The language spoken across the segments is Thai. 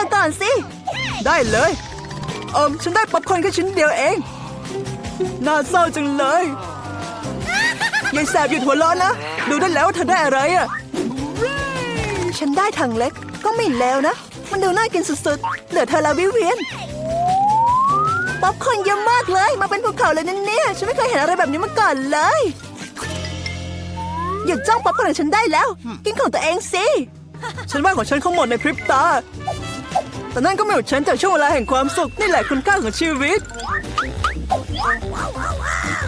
อก่อนสิ ได้เลย เอิมฉันได้ป๊อปคอร์นแค่ชิ้นเดียวเอง น่าเศร้าจังเลยยายแสบหยุดหัวเร้อนนะ ดูได้แล้วว่าเธอได้อะไรอะฉันได้ถังเล็กก็ไม่แล้วนะ มันดูน่ากินสุดๆ เหลือเธอแล้ววิเวียน ป๊อปคอร์นเยอะมากเลย มาเป็นภูเขาเลยนะเนี่ย ฉันไม่เคยเห็นอะไรแบบนี้มาก่อนเลย หยุดจ้องป๊อปคอร์นของฉันได้แล้ว กินของตัวเองสิ ฉันว่าของฉันคงหมดในพริบตา แต่นั่นก็ไม่หยุดฉันจากช่วงเวลาแห่งความสุข นี่แหละคุณค่าของชีวิต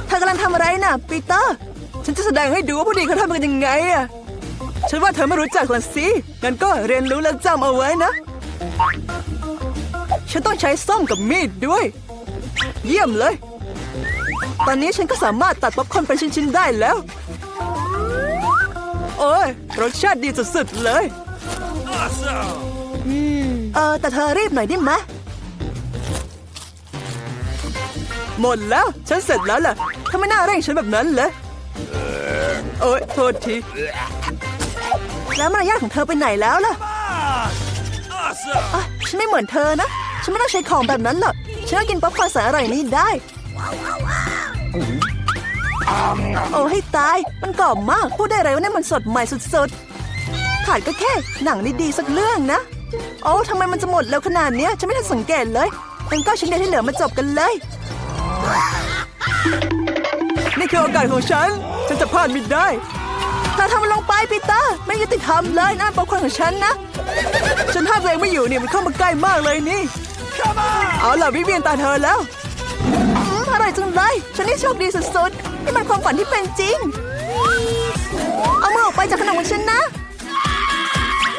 เธอกำลังทำอะไรน่ะปีเตอร์ ฉันจะแสดงให้ดูว่าผู้ดีเขาทำกันยังไงอะฉันว่าเธอไม่รู้จักหรอกสิงั้นก็เรียนรู้และจำเอาไว้นะ ฉันต้องใช้ส้อมกับมีดด้วย เยี่ยมเลย ตอนนี้ฉันก็สามารถตัดป๊อปคอร์นเป็นชิ้นๆได้แล้ว โอ้ยรสชาติดีสุดๆเลย เออ แต่เธอรีบหน่อยได้ไหมหมดแล้ว ฉันเสร็จแล้วล่ะทำไมหน้าเร่งฉันแบบนั้นเลยโอ้ยโทษที แล้วมารยาทของเธอไปไหนแล้วล่ะอะฉันไม่เหมือนเธอนะ ฉันไม่ต้องใช้ของแบบนั้นหรอก ฉันก็กินป๊อปคอร์นแสนอร่อยนี้ได้ โอ้ให้ตาย มันกรอบมาก พูดได้ไรว่านี่นมันสดใหม่สุดๆ ขาดก็แค่หนังดีๆสักเรื่องนะ โอ้ทำไมมันจะหมดเร็วขนาดเนี้ย ฉันไม่ทันสังเกตเลยงั้นก็ชิ้นเดียวที่เหลือมาจบกันเลย นี่คือโอกาสของฉัน ฉันจะพลาดไม่ได้เธอทำมันลงไปปีเตอร์ ไม่ยุติธรรมเลยนั่นเป็นคนของฉันนะ ฉันห้ามตัวเองไม่อยู่เนี่ยมันเข้ามาใกล้มากเลยนี่ เอาล่ะวิเวียนตาเธอแล้วอืมอร่อยจังเลย ฉันนี่โชคดีสุดๆ นี่มันความฝันที่เป็นจริง เอามือออกไปจากขนมของฉันนะ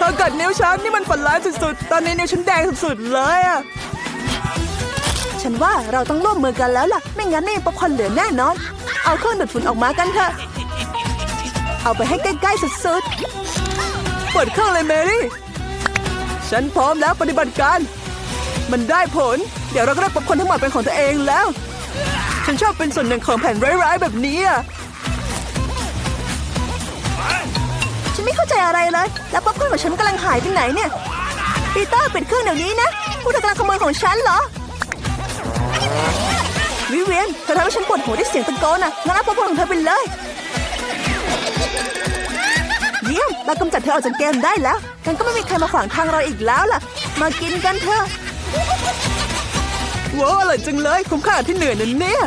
เธอกัดนิ้วฉันนี่มันฝันร้ายสุดๆ ตอนนี้นิ้วฉันแดงสุดๆเลยอะฉันว่าเราต้องร่วมมือกันแล้วล่ะ ไม่งั้นไม่ป๊อปคอนเหลือแน่นอน เอาเครื่องดูดฝุ่นออกมากันเถอะ เอาไปให้ใกล้ๆสุดๆเปิดเครื่องเลยเมรี่ ฉันพร้อมแล้วปฏิบัติการ มันได้ผล เดี๋ยวเราก็ได้ป๊อปคอนทั้งหมดเป็นของตัวเองแล้ว ฉันชอบเป็นส่วนหนึ่งของแผ่นร้ายๆแบบนี้อะ ฉันไม่เข้าใจอะไรเลย แล้วป๊อปคอร์นของฉันกำลังหายไปไหนเนี่ย ปีเตอร์ปิดเครื่องเดี๋ยวนี้นะพวกเธอกำลังขโมยของฉันเหรอ วิเวียนเธอทำให้ฉันปวดหัวด้วยเสียงตะโกนอะงั้นเอาป๊อปคอร์นของเธอไปเลย เยี่ยมเรากำจัดเธอออกจากเกมได้แล้วกันก็ไม่มีใครมาขวางทางเราอีกแล้วล่ะ มากินกันเถอะว้าวอร่อยจังเลยคุ้มค่าที่เหนื่อยนั่นเนี่ย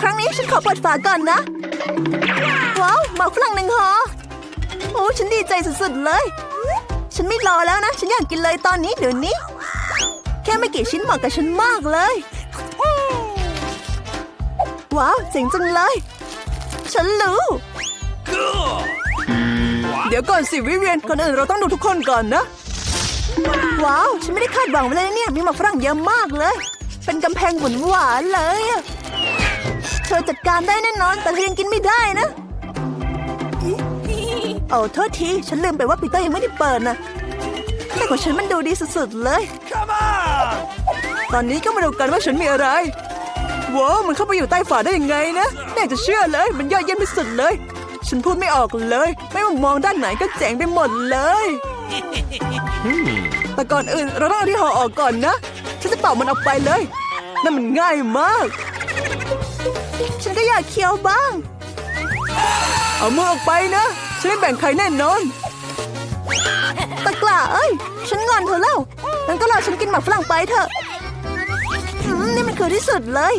ครั้งนี้ฉันขอเปิดฝาก่อนนะ ว้าวหมากฝรั่งหนึ่งห่อโอ้ฉันดีใจสุดๆเลย ฉันไม่รอแล้วนะ ฉันอยากกินเลยตอนนี้เดี๋ยวนี้ แค่ไม่กี่ชิ้นเหมาะกับฉันมากเลย ว้าวเจ๋งจังเลย ฉันรู้ เดี๋ยวก่อนสิวิเวียนก่อนอื่นเราต้องดูทุกคนก่อนนะ ว้าว ฉันไม่ได้คาดหวังไว้เลยเนี่ยมีหมากฝรั่งเยอะมากเลย เป็นกำแพงหวานหวานๆเลยอะ เธอจัดการได้แน่นอนแต่เธอยังกินไม่ได้นะโอ้โทษที ฉันลืมไปว่าปีเตอร์ยังไม่ได้เปิดนะแต่ของฉันมันดูดีสุดๆเลย ตอนนี้ก็มาดูกันว่าฉันมีอะไรว้าวมันเข้าไปอยู่ใต้ฝาได้ยังไงนะไม่อยากจะเชื่อเลย มันยอดเยี่ยมที่สุดเลย ฉันพูดไม่ออกเลย ไม่ว่ามองด้านไหนก็เจ๋งไปหมดเลยแต่ก่อนอื่นเราต้องเอาที่ห่อออกก่อนนะ ฉันจะเป่ามันออกไปเลยนั่นมันง่ายมากากเคี้ยวบ้าง เอามือออกไปนะ ฉันไม่แบ่งใครแน่นอน ตะกล้าเอ้ย ฉันงอนเธอแล้วงั้นก็รอฉันกินหมากฝรั่งไปเถอะอืมนี่มันคือที่สุดเลย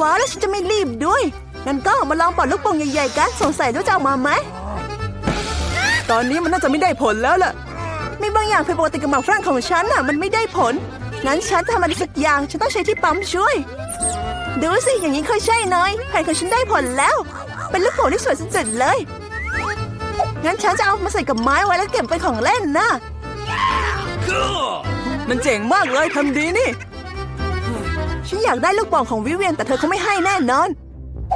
ว้าวแล้วฉันจะไม่รีบด้วย งั้นก็มาลองเป่าลูกโป่งใหญ่ๆกันสงสัยว่าจะออกมาไหม ตอนนี้มันน่าจะไม่ได้ผลแล้วล่ะ มีบางอย่างผิดปกติกับหมากฝรั่งของฉันน่ะ มันไม่ได้ผล งั้นฉันจะทำอะไรสักอย่าง ฉันต้องใช้ที่ปั๊มช่วย ดูสิอย่างนี้เคยใช่น้อยแผนของฉันได้ผลแล้ว เป็นลูกโป่งที่สวยสุดๆเลย งั้นฉันจะเอามาใส่กับไม้ไว้แล้วเก็บเป็นของเล่นนะมันเจ๋งมากเลยทำดีนี่ ฉันอยากได้ลูกโป่งของวิเวียนแต่เธอเขาไม่ให้แน่นอน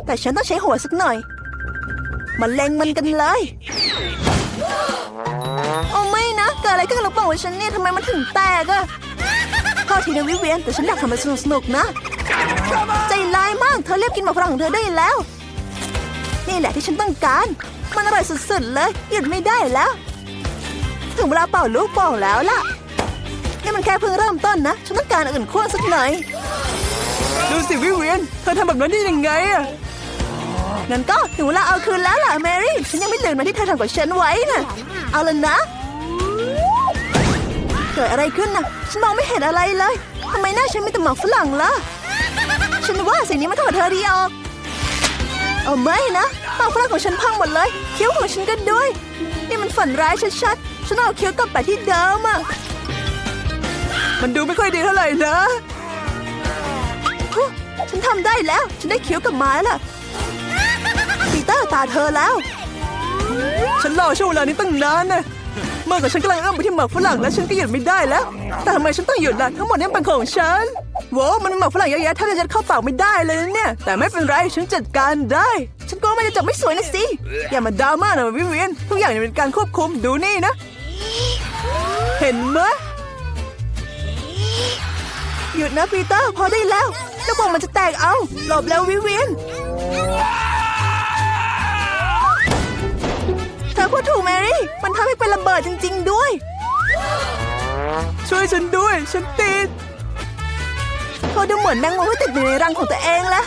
แต่ฉันต้องใช้หัวสักหน่อยมาเล็งมันกันเลยโอ้ไม่นะเกิดอะไรขึ้นกับลูกโป่งของฉันเนี่ยทำไมมันถึงแตกอะข้อทีนะวิเวียนแต่ฉันอยากทำมันสนุกๆนะ ใจร้ายมาก เธอเรียบกินหมากฝรั่งของเธอได้แล้ว นี่แหละที่ฉันต้องการ มันอร่อยสุดๆเลย หยุดไม่ได้แล้ว ถึงเวลาเป่าลูกโป่งแล้วล่ะ นี่มันแค่เพิ่งเริ่มต้นนะ ฉันต้องการอื่นขั้วสักหน่อย ดูสิวิเวียน เธอทำแบบนั้นได้ยังไงอะงั้นก็ถึงเวลาเอาคืนแล้วล่ะแมรี่ ฉันยังไม่ลืมนะที่เธอทำกับฉันไว้น่ะเอาละนะ เกิดอะไรขึ้นน่ะฉันมองไม่เห็นอะไรเลยทำไมหน้าฉันมีแต่หมอกฝรั่งล่ะ ฉันว่าสิ่งนี้มันเข้ากับเธอดีออกเอาไม่นะปากฝรั่งของฉันพังหมดเลยคิ้วของฉันก็ด้วย นี่มันฝันร้ายชัดๆฉันเอาคิ้วกลับไปที่เดิมอะมันดูไม่ค่อยดีเท่าไหร่นะฉันทำได้แล้ว ฉันได้คิ้วกับมาแล้วปีเตอร์ตาเธอแล้ว ฉันรอช่วงเวลานี้ตั้งนานนะเมื่อกับฉันกำลังเอื้อมไปที่หมากฝรั่งและฉันก็หยุดไม่ได้แล้ว แต่ทำไมฉันต้องหยุดล่ะทั้งหมดนี้เป็นของฉัน โว้วมันมีหมากฝรั่งเยอะแยะถ้าจะยัดเข้าปากไม่ได้เลยนะเนี่ย แต่ไม่เป็นไรฉันจัดการได้ ฉันกลัวมันจะจบไม่สวยนะสิ อย่ามาดราม่านะวิเวียนทุกอย่างเป็นการควบคุมดูนี่นะ เห็นไหมหยุดนะปีเตอร์พอได้แล้วแล้วบอกมันจะแตกเอาหลบแล้ววิเวียนเธอพูดถูกแมรี่มันทำให้เป็นระเบิดจริง ๆ ด้วย ช่วยฉันด้วย ฉันติด เธอดูเหมือนแมงมุมที่ติดอยู่ในรังของตัวเองแล้ว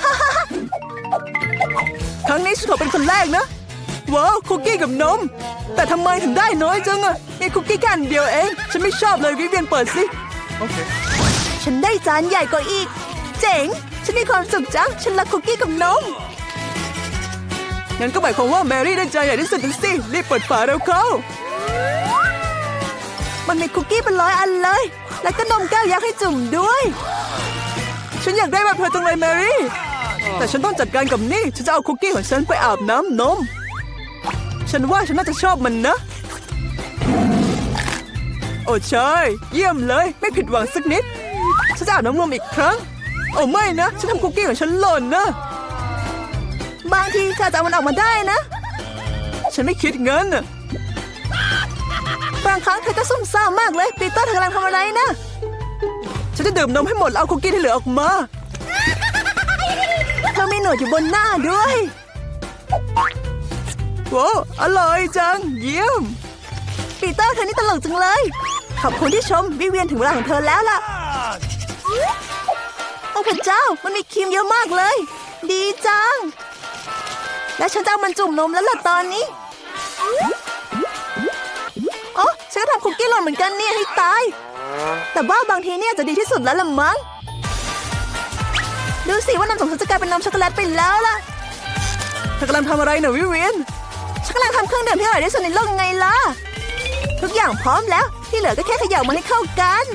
ครั้งนี้ฉันขอเป็นคนแรกนะ ว้าวคุกกี้กับนม แต่ทำไมถึงได้น้อยจังอะมีคุกกี้แค่อันเดียวเอง ฉันไม่ชอบเลยวิเวียนเปิดสิฉันได้จานใหญ่กว่าอีก เจ๋ง ฉันมีความสุขจัง ฉันรักคุกกี้กับนมงั้นก็หมายความว่าแมรี่ได้จานใหญ่ที่สุดนะสิ รีบเปิดฝาเร็วเข้ามันมีคุกกี้เป็นร้อยอันเลย แล้วก็นมแก้วยักษ์ให้จุ่มด้วย ฉันอยากได้แบบเธอจังเลยแมรี่ แต่ฉันต้องจัดการกับนี่ ฉันจะเอาคุกกี้ของฉันไปอาบน้ำนม ฉันว่าฉันน่าจะชอบมันนะ โอ้ใช่เยี่ยมเลย ไม่ผิดหวังสักนิด ฉันจะอาบน้ำนมอีกครั้ง โอ้ไม่นะ ฉันทำคุกกี้ของฉันหล่นนะ บางทีเธอจะเอามันออกมาได้นะ ฉันไม่คิดเงินนะบางครั้งเธอก็ซุ่มซ่ามมากเลยปีเตอร์เธอกำลังทำอะไรนะ ฉันจะดื่มนมให้หมดแล้วเอาคุกกี้ที่เหลือออกมา เธอมีหนวดอยู่บนหน้าด้วยว้าวอร่อยจัง เยี่ยม ปีเตอร์เธอนี่ตลกจังเลย ขอบคุณที่ชม วิเวียนถึงเวลาของเธอแล้วล่ะ โอ้พระเจ้า มันมีครีมเยอะมากเลย ดีจัง และฉันจะเอามันจุ่มนมแล้วล่ะตอนนี้ โอ้ฉันก็ทำคุกกี้หล่นเหมือนกันเนี่ยให้ตาย แต่ว่าบางทีเนี่ยจะดีที่สุดแล้วละมั้ง ดูสิว่านมของฉันจะกลายเป็นนมช็อกโกแลตไปแล้วล่ะเธอกำลังทำอะไรเนอะวิเวียนฉันกำลังทำเครื่องดื่มที่อร่อยที่สุดในโลกยังไงล่ะ ทุกอย่างพร้อมแล้วที่เหลือก็แค่เขย่ามันให้เข้ากัน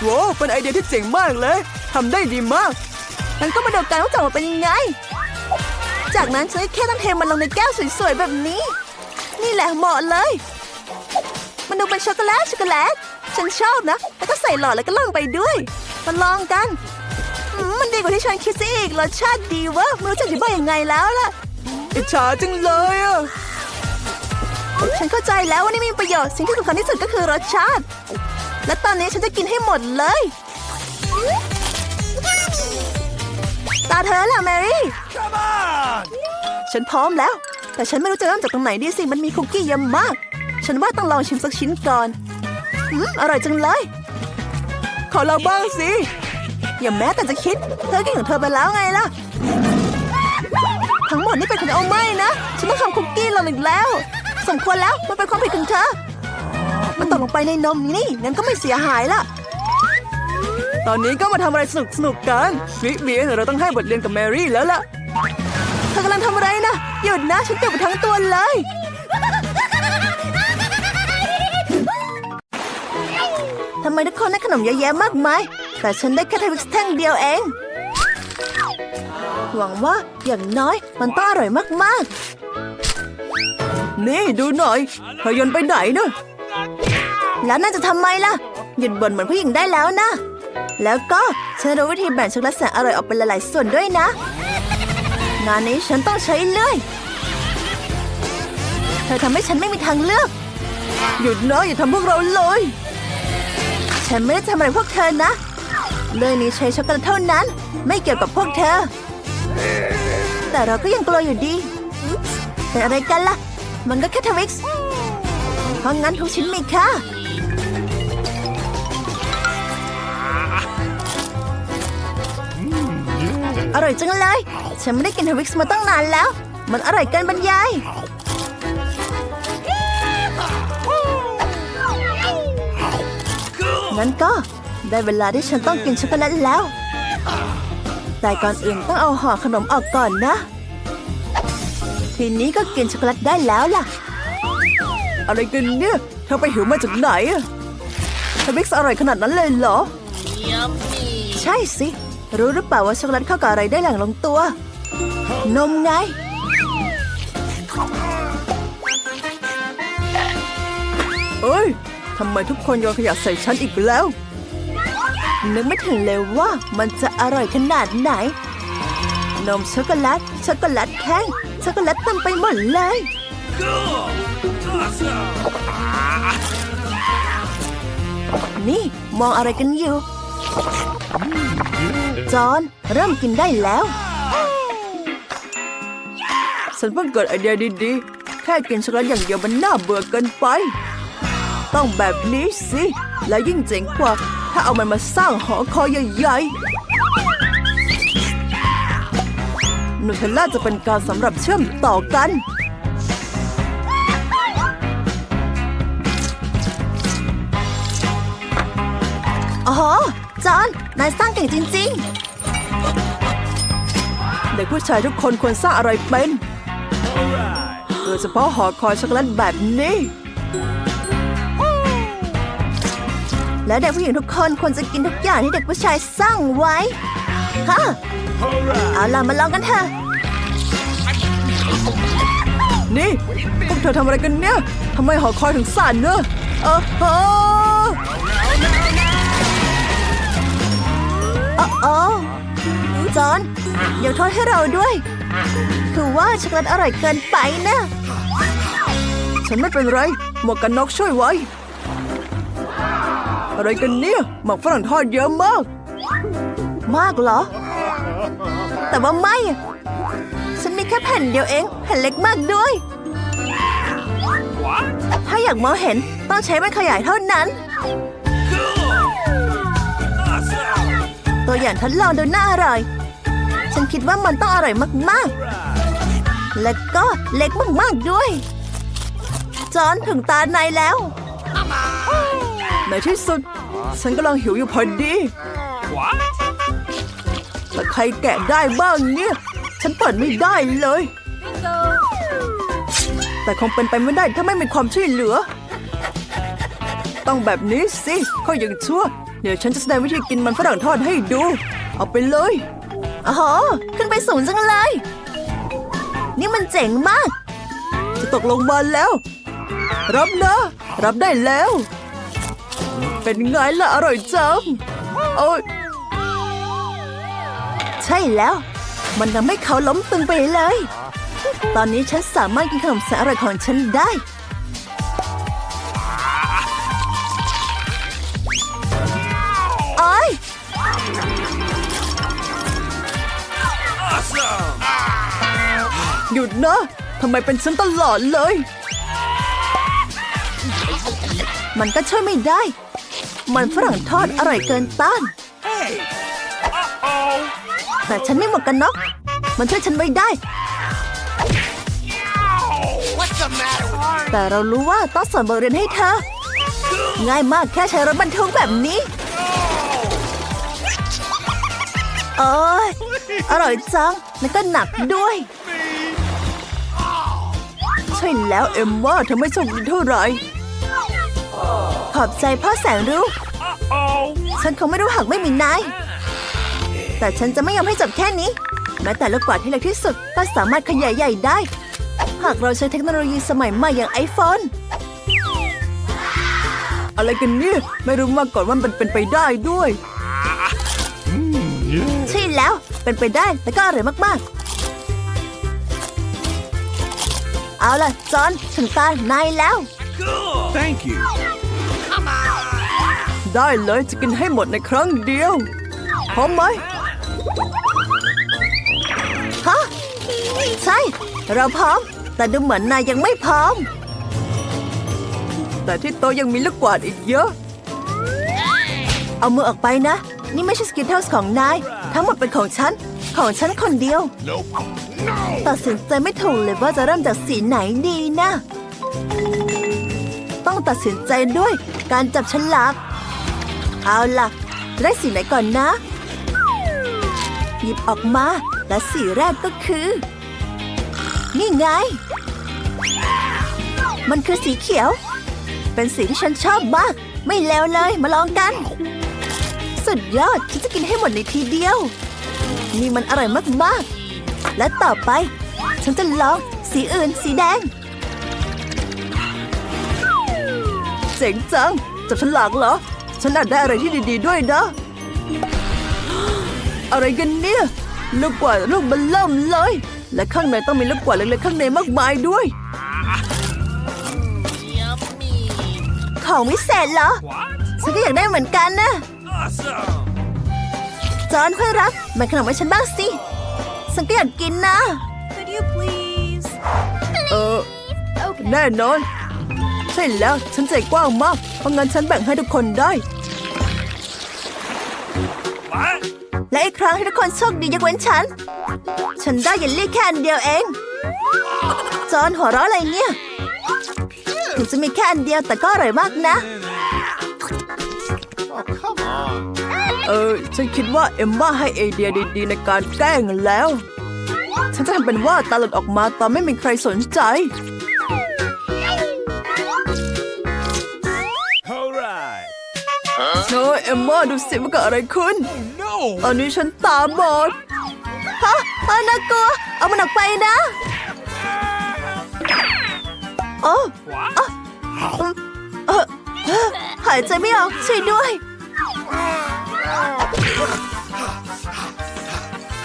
โว้เป็นไอเดียที่เจ๋งมากเลยทำได้ดีมากงั้นก็มาดูกันว่าจะออกมาเป็นยังไง จากนั้นฉันก็แค่ต้องเทมันลงในแก้วสวยๆแบบนี้ นี่แหละเหมาะเลย มันดูเป็นช็อกโกแลตช็อกโกแลต ฉันชอบนะ แล้วก็ใส่หลอดแล้วก็ล่องไปด้วยมาลองกันอืมมันดีกว่าที่ฉันคิดซะอีกรสชาติดีเวะไม่รู้จะอธิบายยังไงแล้วล่ะอิจฉาจังเลยอะฉันเข้าใจแล้วว่านี่มีประโยชน์สิ่งที่สำคัญที่สุดก็คือรสชาติ และตอนนี้ฉันจะกินให้หมดเลย ตาเธอแล้วแมรี่ฉันพร้อมแล้ว แต่ฉันไม่รู้จะเริ่มจากตรงไหนดีสิ มันมีคุกกี้เยอะมาก ฉันว่าต้องลองชิมสักชิ้นก่อนอืมอร่อยจังเลย ขอเราบ้างสิ อย่าแม้แต่จะคิด เธอกินของเธอไปแล้วไงล่ะ ทั้งหมดนี่เป็นของเอาไม่นะ ฉันต้องทำคุกกี้ลงอีกแล้ว สมควรแล้วมันเป็นความผิดของเธอ มันตกลงไปในนมนี่งั้นก็ไม่เสียหายละตอนนี้ก็มาทำอะไรสนุกสนุกๆกันวิเวียนเราต้องให้บทเรียนกับแมรี่แล้วล่ะเธอกำลังทำอะไรนะหยุดนะ ฉันเจ็บไปทั้งตัวเลย ทำไมทุกคนได้ขนมเยอะแยะมากมาย แต่ฉันได้แค่ทวิกแท่งเดียวเอง หวังว่าอย่างน้อยมันต้องอร่อยมากๆ นี่ดูหน่อยเธอยนไปไหนเนะแล้วน่าจะทำไมล่ะ หยุดบ่นเหมือนผู้หญิงได้แล้วนะ แล้วก็ฉันรู้วิธีแบ่งช็อกโกแลตแสนอร่อยออกเป็นหลายๆส่วนด้วยนะ งานนี้ฉันต้องใช้เลื่อยเธอทำให้ฉันไม่มีทางเลือก หยุดนะอย่าทำพวกเราเลย ฉันไม่ได้ทำอะไรพวกเธอนะเลื่อยนี้ใช้ช็อกโกแลตเท่านั้น ไม่เกี่ยวกับพวกเธอ แต่เราก็ยังกลัวอยู่ดี เป็นอะไรกันล่ะ มันก็แค่ทวิกส์เพราะงั้นทุกชิ้นมีค่าอร่อยจังเลย ฉันไม่ได้กินทวิกซ์มาตั้งนานแล้ว มันอร่อยเกินบรรยาย งั้นก็ได้เวลาที่ฉันต้องกินช็อกโกแลตแล้ว แต่ก่อนอื่นต้องเอาห่อขนมออกก่อนนะ ทีนี้ก็กินช็อกโกแลตได้แล้วล่ะ อะไรกันเนี่ยเธอไปหิวมาจากไหนอะทวิกซ์อร่อยขนาดนั้นเลยเหรอ ใช่สิ รู้หรือเปล่าว่าช็อกโกแลตเข้ากับอะไรได้อย่างลงตัว นมไง เอ้ยทำไมทุกคนโยนขยะใส่ฉันอีกแล้ว นึกไม่ถึงเลยว่ามันจะอร่อยขนาดไหน นมช็อกโกแลต ช็อกโกแลตแท่งช็อกโกแลตเต็มไปหมดเลย นี่มองอะไรกันอยู่ จอห์นเริ่มกินได้แล้ว ฉันเพิ่งเกิดไอเดียดีๆ แค่กินช็อกโกแลตอย่างเดียวมันน่าเบื่อเกินไป ต้องแบบนี้สิ และยิ่งเจ๋งกว่า ถ้าเอามันมาสร้างหอคอยใหญ่ๆนูเทลล่าจะเป็นการสำหรับเชื่อมต่อกัน อ๋อ จอห์นนายสร้างเก่งจริง ๆ เด็กผู้ชายทุกคนควรสร้างอะไรเป็น โดยเฉพาะหอคอยช็อกโกแลตแบบนี้ และเด็กผู้หญิงทุกคนควรจะกินทุกอย่างที่เด็กผู้ชายสร้างไว้ฮะเอาล่ะมาลองกันเถอะ นี่ พวกเธอทำอะไรกันเนี่ยทำไมหอคอยถึงสั่นเนอะเออเออเออเออจอห์นยกโทษให้เราด้วย คือว่าช็อกโกแลตอร่อยเกินไปนะ ฉันไม่เป็นไร หมวกกันน็อกช่วยไว้ อะไรกันเนี่ย หมักฝรั่งทอดเยอะมาก มากเหรอ แต่ว่าไม่อะฉันมีแค่แผ่นเดียวเอง แผ่นเล็กมากด้วย ถ้าอยากมองเห็นต้องใช้ไม้ขยายเท่านั้น ตัวอย่างทดลองดูน่าอร่อย ฉันคิดว่ามันต้องอร่อยมากๆ และก็เล็กมากๆด้วย จอนถึงตานายแล้ว ในที่สุด ฉันกำลังหิวอยู่พอดีแต่ใครแกะได้บ้างเนี่ย ฉันเปิดไม่ได้เลย แต่คงเป็นไปไม่ได้ถ้าไม่มีความช่วยเหลือ ต้องแบบนี้สิเขายังชั่ว เดี๋ยวฉันจะแสดงวิธีกินมันฝรั่งทอดให้ดู เอาไปเลยอ๋อขึ้นไปสูงจังเลย นี่มันเจ๋งมาก จะตกลงมาแล้ว รับนะ รับได้แล้ว เป็นไงล่ะอร่อยจังโอ้ยใช่แล้ว มันทำให้เขาล้มตึงไปเลย ตอนนี้ฉันสามารถกินขนมแสนอร่อยของฉันได้ โอ้ยหยุดนะทำไมเป็นฉันตลอดเลย มันก็ช่วยไม่ได้ มันฝรั่งทอดอร่อยเกินต้าน แต่ฉันไม่หมวกกันน็อกมันช่วยฉันไว้ได้ แต่เรารู้ว่าต้องสอนบทเรียนให้เธอ ง่ายมากแค่ใช้รถบรรทุกแบบนี้โอ้ยอร่อยจัง แล้วก็หนักด้วย ใช่แล้วเอ็มว่าเธอไม่โชคดีเท่าไหร่ขอบใจพ่อแสนรู้ ฉันคงไม่รู้หากไม่มีนาย แต่ฉันจะไม่ยอมให้จบแค่นี้ แม้แต่ลูกกวาดที่เล็กที่สุดก็สามารถขยายใหญ่ได้ หากเราใช้เทคโนโลยีสมัยใหม่อย่างไอโฟนอะไรกันเนี่ย ไม่รู้มาก่อนว่ามันเป็นไปได้ด้วย ใช่แล้วเป็นไปได้และก็อร่อยมากๆ เอาล่ะ จอนถึงตานายแล้ว Thank you. ได้เลยจะกินให้หมดในครั้งเดียวพร้อมไหมฮะใช่ เราพร้อม แต่ดูเหมือนนายยังไม่พร้อม แต่ที่โต๊ะยังมีลูกกวาดอีกเยอะ เอามือออกไปนะ นี่ไม่ใช่สกิทเทิลส์ของนาย ทั้งหมดเป็นของฉัน ของฉันคนเดียว Nope. No. ตัดสินใจไม่ถูกเลยว่าจะเริ่มจากสีไหนดีนะ ต้องตัดสินใจด้วยการจับฉลาก เอาล่ะ ได้สีไหนก่อนนะ หยิบออกมา และสีแรกก็คือ นี่ไง มันคือสีเขียว เป็นสีที่ฉันชอบมาก ไม่เลวเลย มาลองกัน สุดยอดฉันจะกินให้หมดในทีเดียว นี่มันอร่อยมากๆ และต่อไป ฉันจะลองสีอื่นสีแดงเจ๋งจังจับฉลากเหรอ ฉันอาจได้อะไรที่ดีๆด้วยนะ อะไรกันเนี่ย ลูกกวาดลูกมันเริ่มเลย และข้างในต้องมีลูกกวาดเล็กๆข้างในมากมายด้วยของวิเศษเหรอ ฉันก็อยากได้เหมือนกันนะ Awesome. จอนเพื่อนรักมันขนมให้ฉันบ้างสิ ฉันก็อยากกินนะ Could you please? เออ Okay. แน่นอน ใช่แล้วฉันใจกว้างมาก เพราะงั้นฉันแบ่งให้ทุกคนได้ และอีกครั้งให้ทุกคนโชคดียกเว้นฉัน ฉันได้เยลลี่แค่อันเดียวเอง จอนหัวเราะอะไรเนี่ยถึงจะมีแค่อันเดียวแต่ก็อร่อยมากนะ เออ ฉันคิดว่าเอมม่าให้ไอเดียดีๆ ในการแกล้งแล้ว ฉันจะทำเป็นว่าตาหลุดออกมาตอนไม่มีใครสนใจ ยเอมม่าดูสิว่าเกิดอะไรขึ้น No. ตอนนี้ฉันตาบอด ฮะเออน่ากลัว เอามันออกไปนะโอ้ What? เออเอ่อหายใจไม่ออกช่วยด้วย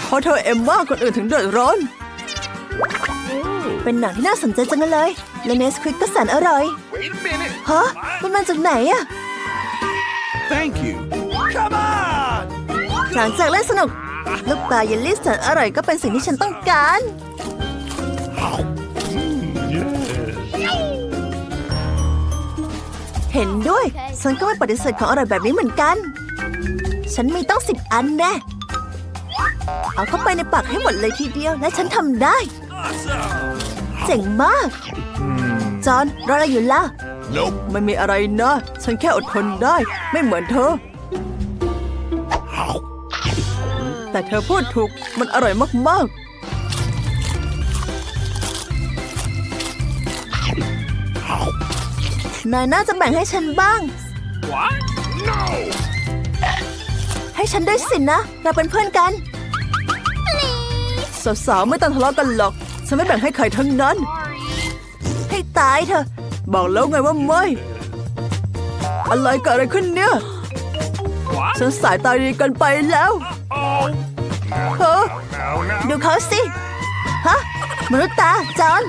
เพราะเธอเอมว่าคนอื่นถึงเดือดร้อน เป็นหนังที่น่าสนใจจังเลย และเนสควิกก็แสนอร่อย Wait a minute. ฮะ มันมาจากไหนอะ Thank you. Come on. หลังจากเล่นสนุก ลูกตาเยลลี่แสนอร่อยก็เป็นสิ่งที่ฉันต้องการ เห็นด้วย ฉันก็ไม่ปฏิเสธของอร่อยแบบนี้เหมือนกัน ฉันมีต้องสิบอันแน่ เอาเข้าไปในปากให้หมดเลยทีเดียว และฉันทำได้ Awesome. เจ๋งมาก จอห์นรออะไรอยู่ล่ะ Nope. ไม่มีอะไรนะ ฉันแค่อดทนได้ ไม่เหมือนเธอ แต่เธอพูดถูก มันอร่อยมาก ๆ นายน่าจะแบ่งให้ฉันบ้าง What? No. ให้ฉันด้วยสินะ เราเป็นเพื่อนกัน สาวๆ ไม่ต้องทะเลาะกันหรอก ฉันไม่แบ่งให้ใครทั้งนั้น ให้ตายเถอะ บอกแล้วไงว่าไม่ อะไรเกิดอะไรขึ้นเนี่ย What? ฉันสายตาดีเกันไปแล้ว Oh. เฮ้อ No, no. ดูเขาสิ ฮะมนุษย์ตาจอน